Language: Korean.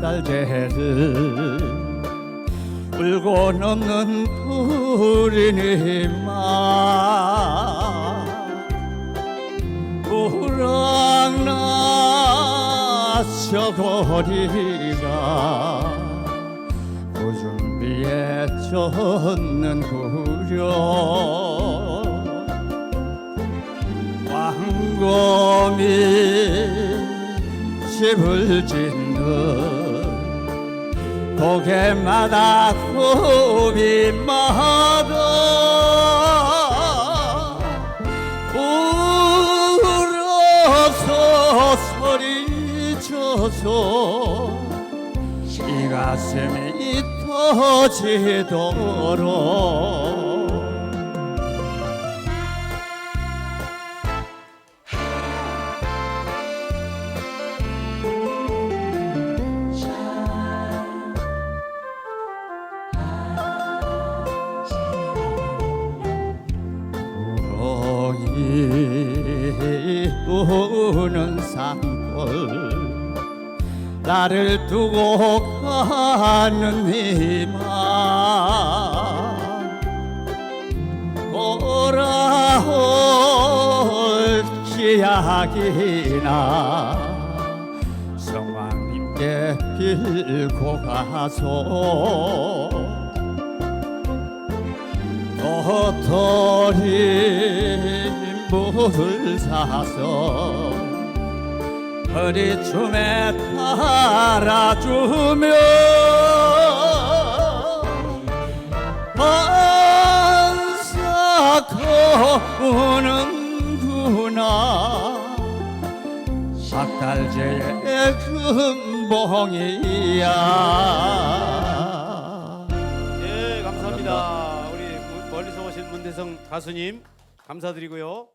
노래를 울고 넘는 푸르니만 우랑나서 거리가 구준비에 젖는 구려. 왕곰이 집을 짓는 고개마다 고비마다. 울어서 소리쳐서 이 가슴이 터지도록 우렁이 우는 산골. 나를 두고 가는 이만 돌아올 기약이나 성왕님께 빌고 가소 물을 사서 허리춤에 달아주며 반사거우는구나 박달재의 금봉이야 예, 감사합니다. 우리 멀리서 오신 문대성 가수님 감사드리고요.